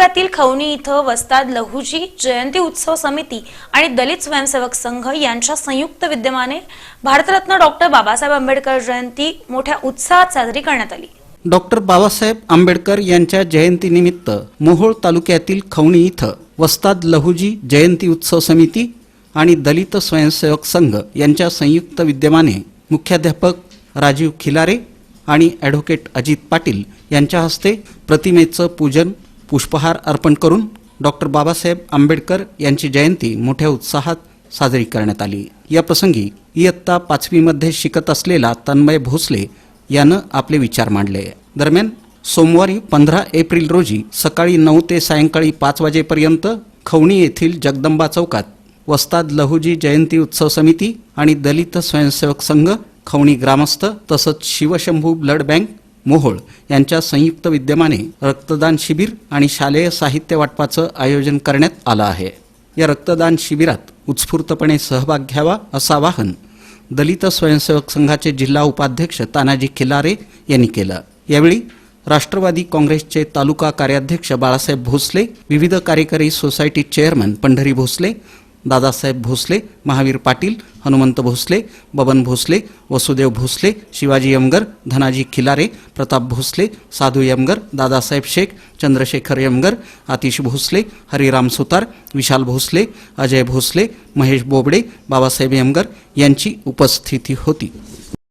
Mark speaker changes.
Speaker 1: तालुक्यातील खवणी इथं वस्ताद लहुजी जयंती उत्सव समिती आणि दलित स्वयंसेवक संघ यांच्या संयुक्त विद्यमाने भारतरत्न डॉक्टर बाबासाहेब आंबेडकर जयंती मोठ्या उत्साहात साजरी करण्यात आली.
Speaker 2: डॉक्टर बाबासाहेब आंबेडकर यांच्या जयंतीनिमित्त मोहोळ तालुक्यातील खवणी इथं वस्ताद लहुजी जयंती उत्सव समिती आणि दलित स्वयंसेवक संघ यांच्या संयुक्त विद्यमाने मुख्याध्यापक राजीव खिलारे आणि ॲडव्होकेट अजित पाटील यांच्या हस्ते प्रतिमेचं पूजन पुष्पहार अर्पण करून डॉक्टर बाबासाहेब आंबेडकर यांची जयंती मोठ्या उत्साहात साजरी करण्यात आली. या प्रसंगी इयत्ता पाचवीमध्ये शिकत असलेला तन्मय भोसले यानं आपले विचार मांडले. दरम्यान सोमवारी पंधरा एप्रिल रोजी सकाळी नऊ ते सायंकाळी पाच वाजेपर्यंत खवणी येथील जगदंबा चौकात वस्ताद लहुजी जयंती उत्सव समिती आणि दलित स्वयंसेवक संघ खवणी ग्रामस्थ तसंच शिवशंभू ब्लड बँक मोहोळ यांच्या संयुक्त विद्यमाने रक्तदान शिबिर आणि शालेय साहित्य वाटपाचं आयोजन करण्यात आलं आहे. या रक्तदान शिबिरात उत्स्फूर्तपणे सहभाग घ्यावा असं आवाहन दलित स्वयंसेवक संघाचे जिल्हा उपाध्यक्ष तानाजी खिलारे यांनी केलं. यावेळी राष्ट्रवादी काँग्रेसचे तालुका कार्याध्यक्ष बाळासाहेब भोसले विविध कार्यकारी सोसायटी चेअरमन पंढरी भोसले दादासाहेब भोसले महावीर पाटील हनुमंत भोसले बबन भोसले वसुदेव भोसले शिवाजी यमगर धनाजी खिलारे प्रताप भोसले साधू यमगर दादासाहेब शेख चंद्रशेखर यमगर आतिश भोसले हरिराम सुतार विशाल भोसले अजय भोसले महेश बोबडे बाबासाहेब यमगर यांची उपस्थिती होती.